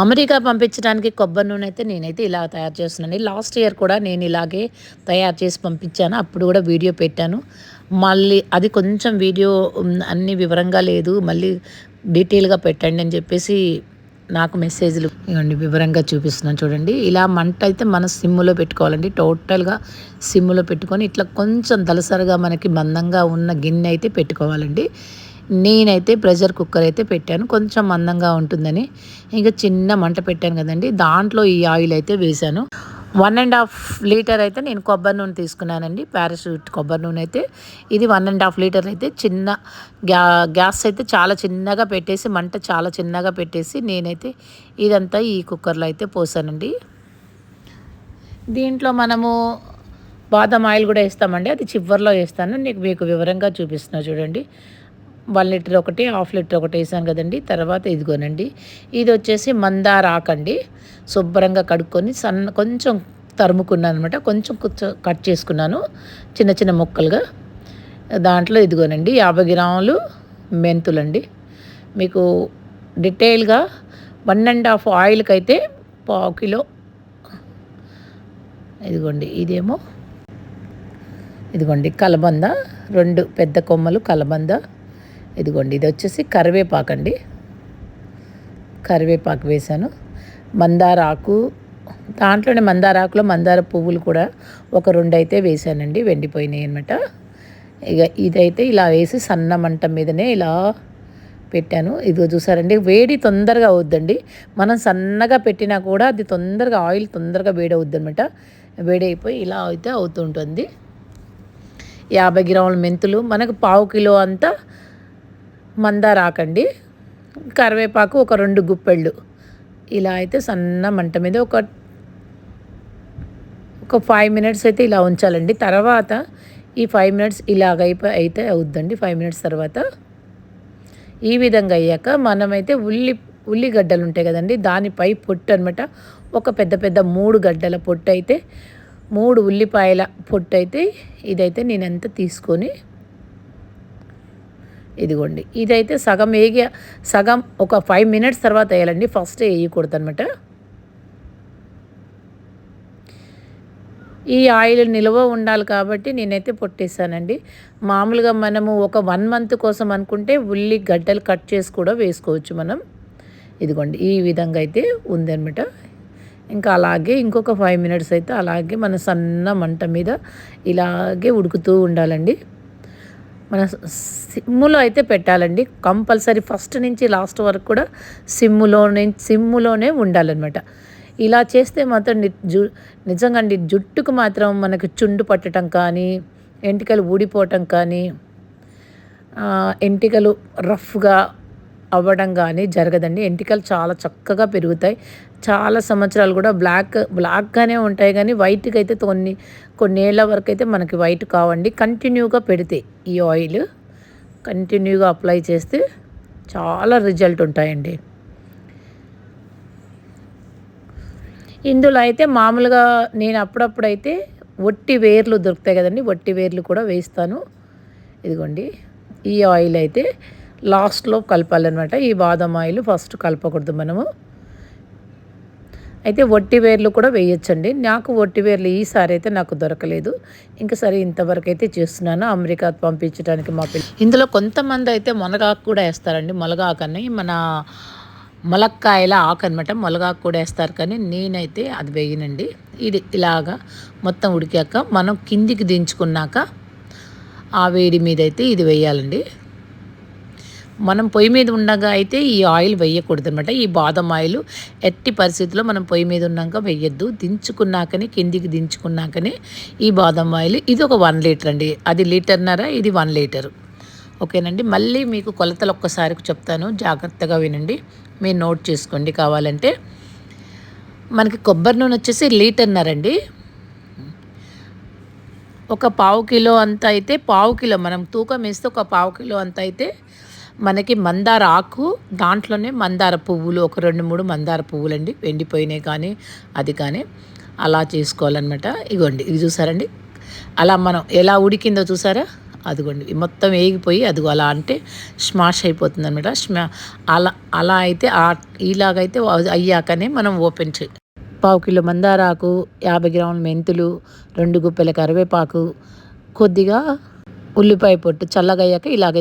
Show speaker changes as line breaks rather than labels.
America పంపించడానికి కొబ్బరి నూనె అయితే నేనైతే ఇలా తయారు చేస్తున్నాను. లాస్ట్ ఇయర్ కూడా నేను ఇలాగే తయారు చేసి పంపించాను. అప్పుడు కూడా వీడియో పెట్టాను. మళ్ళీ అది కొంచెం వీడియో అన్ని వివరంగా లేదు. మళ్ళీ డీటెయిల్గా పెట్టండి అని చెప్పేసి నాకు మెసేజ్లు ఇవ్వండి వివరంగా చూపిస్తున్నాను చూడండి. ఇలా మంట అయితే మన సిమ్లో పెట్టుకోవాలండి. టోటల్గా సిమ్లో పెట్టుకొని ఇట్లా కొంచెం దలసరిగా మనకి మందంగా ఉన్న గిన్నె అయితే పెట్టుకోవాలండి. నేనైతే ప్రెషర్ కుక్కర్ అయితే పెట్టాను. కొంచెం మందంగా ఉంటుందని. ఇంకా చిన్న మంట పెట్టాను కదండి. దాంట్లో ఈ ఆయిల్ అయితే వేశాను. వన్ అండ్ హాఫ్ లీటర్ అయితే నేను కొబ్బరి నూనె తీసుకున్నానండి. పారాషూట్ కొబ్బరి నూనె అయితే. ఇది వన్ అండ్ హాఫ్ లీటర్ అయితే చిన్న గ్యా గ్యాస్ అయితే చాలా చిన్నగా పెట్టేసి మంట చాలా చిన్నగా పెట్టేసి నేనైతే ఇదంతా ఈ కుక్కర్లో అయితే పోసానండి. దీంట్లో మనము బాదం ఆయిల్ కూడా వేస్తామండి. అది చివరిలో వేస్తాను. నీకు మీకు వివరంగా చూపిస్తున్నా చూడండి. వన్ లీటర్ ఒకటి హాఫ్ లీటర్ ఒకటి వేసాను కదండి. తర్వాత ఇదిగోనండి ఇది వచ్చేసి మందార ఆకండి. శుభ్రంగా కడుక్కొని సన్న కొంచెం తరుముకున్నాను అనమాట కొంచెం కట్ చేసుకున్నాను చిన్న చిన్న ముక్కలుగా. దాంట్లో ఇదిగోనండి యాభై గ్రాములు మెంతులండి. మీకు డీటెయిల్గా వన్ అండ్ హాఫ్ ఆయిల్కి అయితే పావు కిలో. ఇదిగోండి ఇదేమో. ఇదిగోండి కలబంద రెండు పెద్ద కొమ్మలు కలబంద. ఇదిగోండి ఇది వచ్చేసి కరివేపాకు అండి. కరివేపాకు వేశాను మందార ఆకు దాంట్లోనే మందార ఆకులో మందార పువ్వులు కూడా ఒక రెండు అయితే వేసానండి వెండిపోయినాయి అనమాట ఇక ఇదైతే ఇలా వేసి సన్న మంట మీదనే ఇలా పెట్టాను. ఇదిగో చూసారండి వేడి తొందరగా అవుద్దండి. మనం సన్నగా పెట్టినా కూడా అది తొందరగా ఆయిల్ తొందరగా వేడి అవుద్ది అనమాట వేడి అయిపోయి ఇలా అయితే అవుతుంటుంది. యాభై గ్రాముల మెంతులు మనకు పావు కిలో అంతా మందార ఆకండి కరివేపాకు ఒక రెండు గుప్పెళ్ళు. ఇలా అయితే సన్న మంట మీద ఒక ఒక ఫైవ్ మినిట్స్ అయితే ఇలా ఉంచాలండి. తర్వాత ఈ ఫైవ్ మినిట్స్ ఇలాగ అయితే అవుద్దండి. ఫైవ్ మినిట్స్ తర్వాత ఈ విధంగా అయ్యాక మనమైతే ఉల్లి ఉల్లిగడ్డలు ఉంటాయి కదండి. దానిపై పొట్టు అనమాట ఒక పెద్ద పెద్ద మూడు గడ్డల పొట్టు అయితే మూడు ఉల్లిపాయల పొట్టు అయితే ఇదైతే నేనంతా తీసుకొని ఇదిగోండి. ఇదైతే సగం వేగి సగం ఒక ఫైవ్ మినిట్స్ తర్వాత వేయాలండి. ఫస్ట్ వేయకూడదు అనమాట ఈ ఆయిల్ నిల్వ ఉండాలి కాబట్టి నేనైతే పొట్టేసానండి. మామూలుగా మనము ఒక వన్ మంత్ కోసం అనుకుంటే ఉల్లి గడ్డలు కట్ చేసి కూడా వేసుకోవచ్చు మనం. ఇదిగోండి ఈ విధంగా అయితే ఉందనమాట ఇంకా అలాగే ఇంకొక ఫైవ్ మినిట్స్ అయితే అలాగే మన సన్న మంట మీద ఇలాగే ఉడుకుతూ ఉండాలండి. మన సిమ్ములో అయితే పెట్టాలండి. కంపల్సరీ ఫస్ట్ నుంచి లాస్ట్ వరకు కూడా సిమ్ములోనే సిమ్ములోనే ఉండాలన్నమాట. ఇలా చేస్తే మాత్రం జు నిజంగా అండి జుట్టుకు మాత్రం మనకు చుండు పట్టడం కానీ ఎంటికలు ఊడిపోవటం కానీ ఎంటికలు రఫ్గా అవ్వడం కానీ జరగదండి. ఎంటికలు చాలా చక్కగా పెరుగుతాయి. చాలా సంవత్సరాలు కూడా బ్లాక్ బ్లాక్గానే ఉంటాయి కానీ వైట్కి అయితే కొన్ని కొన్నేళ్ళ వరకు అయితే మనకి వైట్ కావండి. కంటిన్యూగా పెడితే ఈ ఆయిల్ కంటిన్యూగా అప్లై చేస్తే చాలా రిజల్ట్ ఉంటాయండి. ఇందులో అయితే మామూలుగా నేను అప్పుడప్పుడైతే వట్టి వేర్లు దొరుకుతాయి కదండి. వట్టి వేర్లు కూడా వేస్తాను ఇదిగోండి. ఈ ఆయిల్ అయితే లాస్ట్లో కలపాలన్నమాట. ఈ బాదం ఆయిల్ ఫస్ట్ కలపకూడదు మనము. అయితే వట్టి వేర్లు కూడా వేయొచ్చండి. నాకు వట్టి వేర్లు ఈసారి అయితే నాకు దొరకలేదు. ఇంకా సరే ఇంతవరకు అయితే చేస్తున్నాను. అమెరికా పంపించడానికి మా పిల్లలు ఇందులో కొంతమంది అయితే మొలగాకు కూడా వేస్తారండి. మొలగాకని మన మొలక్కాయల ఆకు అనమాట మొలగాకు కూడా వేస్తారు కానీ నేనైతే అది వేయనండి. ఇది ఇలాగా మొత్తం ఉడికాక మనం కిందికి దించుకున్నాక ఆ వేడి మీద అయితే ఇది వేయాలండి. మనం పొయ్యి మీద ఉండగా అయితే ఈ ఆయిల్ వేయకూడదు అనమాట ఈ బాదం ఆయిల్ ఎట్టి పరిస్థితుల్లో మనం పొయ్యి మీద ఉన్నాక వేయద్దు. దించుకున్నాకనే కిందికి దించుకున్నాకనే ఈ బాదం ఆయిల్ ఇది ఒక వన్ లీటర్ అండి. అది లీటర్నర ఇది వన్ లీటర్. ఓకేనండి? మళ్ళీ మీకు కొలతలు ఒక్కసారి చెప్తాను. జాగ్రత్తగా వినండి. మీరు నోట్ చేసుకోండి కావాలంటే. మనకి కొబ్బరి నూనె వచ్చేసి లీటర్నర అండి. ఒక పావు కిలో అంత అయితే పావు కిలో. మనం తూకం వేస్తే ఒక పావు కిలో అంత అయితే మనకి మందార ఆకు దాంట్లోనే మందార పువ్వులు ఒక రెండు మూడు మందార పువ్వులు అండి వెండిపోయినాయి కానీ అది కానీ అలా చేసుకోవాలన్నమాట. ఇగోండి ఇది చూసారండి? అలా మనం ఎలా ఉడికిందో చూసారా? అదిగోండి మొత్తం వేగిపోయి అదిగో అలా అంటే స్మాష్ అయిపోతుంది అనమాట స్మా అలా అలా అయితే ఇలాగైతే అయ్యాకనే మనం ఓపెన్ చే పావు కిలో మందారాకు యాభై గ్రాముల మెంతులు రెండు గుప్పెల కరివేపాకు కొద్దిగా ఉల్లిపాయ పొట్టు చల్లగయ్యాక ఇలాగైతే